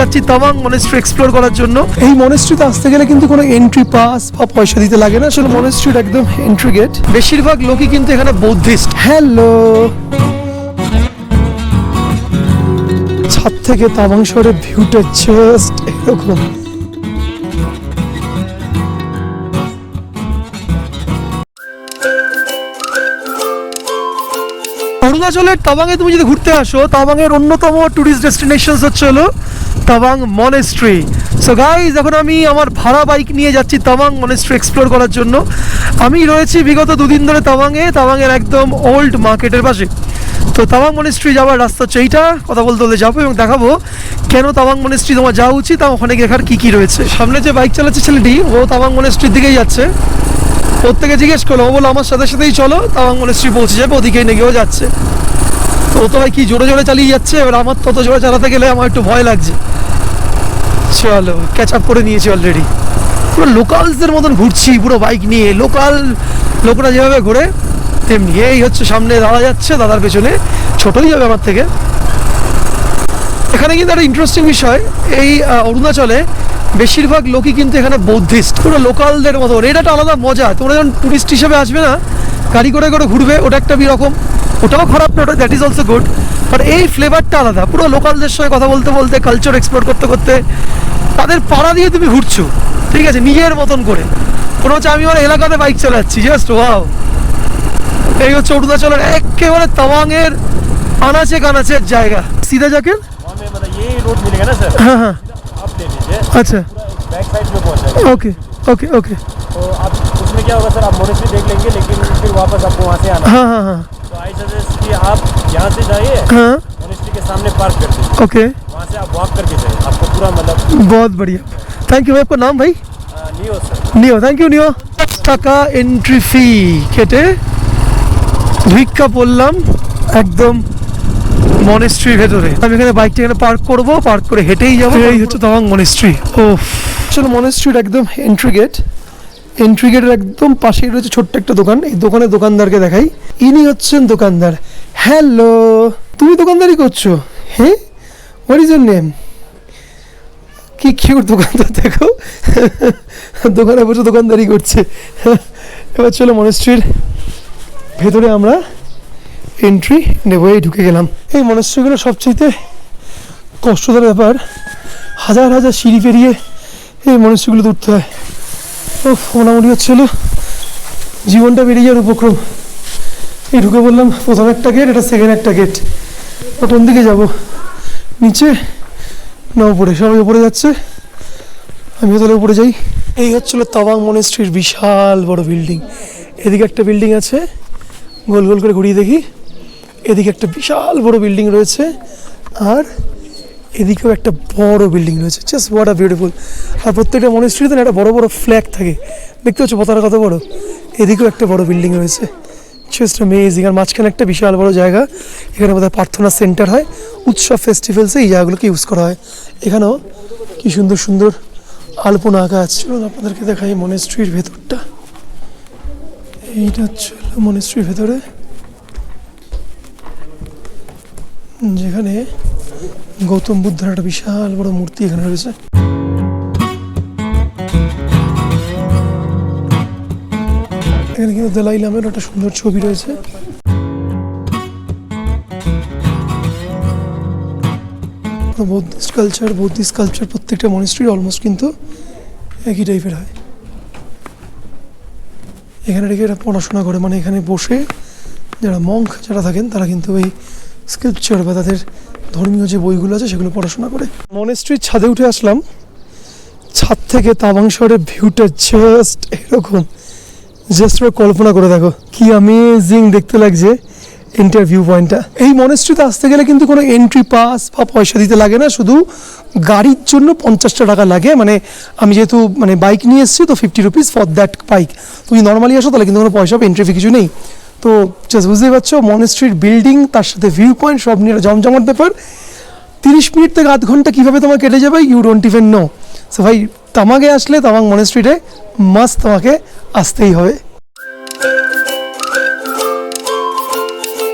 যাচ্ছি Tawang monastery explore করার জন্য। এই মনেস্ট্রিতে আসতে গেলে কিন্তু কোনো এন্ট্রি পাস বা পয়সা দিতে লাগে না। আসলে মনেস্ট্রির একদম এন্ট্রি গেট বেশিরভাগ লোকই কিন্তু এখানে বৌদ্ধিস্ট হ্যালো ছাদ থেকে তাওয়াং শহরের ভিউটা জাস্ট এরকম। অরুণাচলের তাওয়াংয়ে তুমি যদি ঘুরতে আসো তাওয়াংয়ের অন্যতম ট্যুরিস্ট ডেস্টিনেশন হচ্ছে হলো তাবাং মনেস্ট্রি সো গাইজ এখন আমি আমার ভাড়া বাইক নিয়ে যাচ্ছি তাওয়াং মনেস্ট্রি এক্সপ্লোর করার জন্য। আমি রয়েছি বিগত দুদিন ধরে তাওয়াংয়ে তাওয়াংয়ের একদম ওল্ড মার্কেটের পাশে। তো তাওয়াং মনেস্ট্রি যাওয়ার রাস্তা হচ্ছে এইটা, কথা বলতে বলতে যাব এবং দেখাবো কেন তাওয়াং মনেস্ট্রি তোমার যাওয়া উচিত ওখানে দেখার কী কী রয়েছে। সামনে যে বাইক চালাচ্ছে ছেলেটি, ও তাওয়াং মনেস্ট্রির দিকেই যাচ্ছে। প্রত্যেকে জিজ্ঞেস করল ও বলো আমার সাথে সাথেই চলো। তাওয়াং মনেস্ট্রি পৌঁছে যাবে ওদিকেই নেগেও যাচ্ছে। তো তো ভাই কি জোরে জোরে চালিয়ে যাচ্ছে, এবার আমার তত জোরে চালাতে গেলে আমার একটু ভয় লাগছে। চলো ক্যাচ আপ করে নিয়েছি অলরেডি পুরো লোকালসদের মতন ঘুরছি, পুরো বাইক নিয়ে। লোকাল লোকরা যেভাবে ঘোরে, তেমনি। এই হচ্ছে সামনে দাঁড়া যাচ্ছে, দাদার পেছনে। ছোটই হবে আমার থেকে। এখানে কিন্তু একটা ইন্টারেস্টিং বিষয়। এই অরুণাচলে বেশিরভাগ লোকই কিন্তু এখানে বৌদ্ধিস্ট। পুরো লোকালদের মতো। এটা একটা আলাদা মজা। তোমরা যখন টুরিস্ট হিসেবে আসবে না গাড়ি করে করে ঘুরবে ওটা একটা বিরকম। ওটাও খারাপ না ওটা that is also good but এই ফ্লেভারটা আলাদা। পুরো লোকালদের সঙ্গে কথা বলতে বলতে কালচার এক্সপ্লোর করতে করতে তাদের পাড়া দিয়ে তুমি ঘুরছো। ঠিক আছে? নিজের মতন করে। কোনো হচ্ছে আমি আমার এলাকাতে বাইক চালাচ্ছি। জাস্ট ওয়াও এই হচ্ছে অরুণাচলের একেবারে তাওয়াংয়ের আনাচে কানাচের জায়গা। সিধা যাকে হ্যাঁ হ্যাঁ। आप ले लीजिए আচ্ছা बैक साइड में पहुँच जाएगा ओके ओके ओके तो आप उसमें क्या होगा सर आप मोनेस्ट्री देख लेंगे लेकिन फिर वापस आपको वहाँ से आना है। हाँ हाँ हाँ तो आई सजेस्ट कि आप यहाँ से जाइए हाँ मोनेस्ट्री के सामने पार्क कर दीजिए ओके वहाँ से आप वॉक करके जाइए आपको पूरा मतलब बहुत बढ़िया थैंक यू भाई आपका नाम भाई नहीं हो सर নিও থ্যাংক ইউ নিও টাকা এন্ট্রি ফি কেটে ভিক্ষা পড়লাম একদম মনেস্ট্রির ভেতরে। আমি এখানে বাইকটা এখানে পার্ক করব পার্ক করে হেঁটেই যাব। এই হচ্ছে তাওয়াং মনেস্ট্রি ও আসলে মনেস্ট্রির একদম এন্ট্রি গেট এন্ট্রি গেটের একদম পাশেই রয়েছে ছোট্ট একটা দোকান। এই দোকানে দোকানদারকে দেখাই। ইনি হচ্ছেন দোকানদার। হ্যালো তুমি দোকানদারি করছ? হ্যাঁ? হোয়াট ইজ ইউর নেম কি কিউট দোকানদার দেখো? দোকানে বসে দোকানদারি করছে। এবার চলো মনেস্ট্রির ভেতরে আমরা এন্ট্রি নেব ঢুকে গেলাম। এই মনেস্ট্রিগুলো সবচেয়ে কষ্টদার ব্যাপার। হাজার হাজার সিঁড়ি পেরিয়ে এই মনেস্ট্রিগুলো উঠতে হয়। ও মোটামুটি হচ্ছিল জীবনটা বেরিয়ে যাওয়ার উপক্রম। এই ঢুকে বললাম, প্রথম একটা গেট এটা সেকেন্ড একটা গেট কোন দিকে যাব। নিচে না উপরে, সবাই উপরে যাচ্ছে। আমিও তাহলে উপরে যাই। এই হচ্ছিল তাওয়াং মনেস্ট্রির বিশাল বড় বিল্ডিং এদিকে একটা বিল্ডিং আছে। গোল গোল করে ঘুরিয়ে দেখি। এদিকে একটা বিশাল বড় বিল্ডিং রয়েছে, আর এদিকেও একটা বড় বিল্ডিং রয়েছে। জাস্ট হোয়াট আ বিউটিফুল আর প্রত্যেকটা মনেস্ট্রিতে একটা বড় বড় ফ্ল্যাগ থাকে। দেখতে পাচ্ছ পতাকা কত বড়। এদিকেও একটা বড় বিল্ডিং রয়েছে। জাস্ট অ্যামেজিং আর মাঝখানে একটা বিশাল বড় জায়গা। এখানে বোধহয় প্রার্থনা সেন্টার হয়। উৎসব ফেস্টিভ্যালসে এই জায়গাগুলোকে ইউজ করা হয়। এখানেও কি সুন্দর সুন্দর আলপনা আঁকা আছে চলুন আপনাদেরকে দেখাই মনেস্ট্রির ভেতরটা। এইটা হচ্ছে মনেস্ট্রির ভেতরে। যেখানে গৌতম বুদ্ধের একটা বিশাল বড় মূর্তি এখানে রয়েছে। এখানে কিন্তু দলাই লামের একটা সুন্দর ছবি রয়েছে। বৌদ্ধিস্ট কালচার বৌদ্ধিস্ট কালচার প্রত্যেকটা মনিস্ট্রি অলমোস্ট কিন্তু একই টাইপের হয়। এখানে রেখে এরা পড়াশোনা করে মানে এখানে বসে যারা মঙ্ক যারা থাকেন তারা কিন্তু ওই স্ক্রিপচার বা তাদের ধর্মীয় যে বইগুলো আছে সেগুলো পড়াশোনা করে। মনেস্ট্রির ছাদে উঠে আসলাম। ছাদ থেকে তাবাং শহরের ভিউটা জাস্ট এরকম। জাস্ট কল্পনা করে দেখো, কি অ্যামেজিং দেখতে লাগছে ইন্টারভিউ পয়েন্টটা এই মনেস্ট্রিতে আসতে গেলে কিন্তু কোনো এন্ট্রি পাস বা পয়সা দিতে লাগে না, শুধু গাড়ির জন্য পঞ্চাশটা টাকা লাগে। মানে আমি যেহেতু মানে বাইক নিয়ে এসেছি, তো fifty rupees for that bike তুমি নর্মালি আসো, তাহলে কিন্তু কোনো পয়সা এন্ট্রি ফি কিছু নেই। তো জাস্ট বুঝতেই পারছ মনেস্ট্রির বিল্ডিং তার সাথে ভিউ পয়েন্ট সব নিয়ে জমজমাট ব্যাপার। তিরিশ মিনিট থেকে আধ ঘণ্টা কীভাবে তোমার কেটে যাবে you don't even know so ভাই তামাগে আসলে তামাং মনেস্ট্রিটে মাস্ট তোমাকে আসতেই হবে।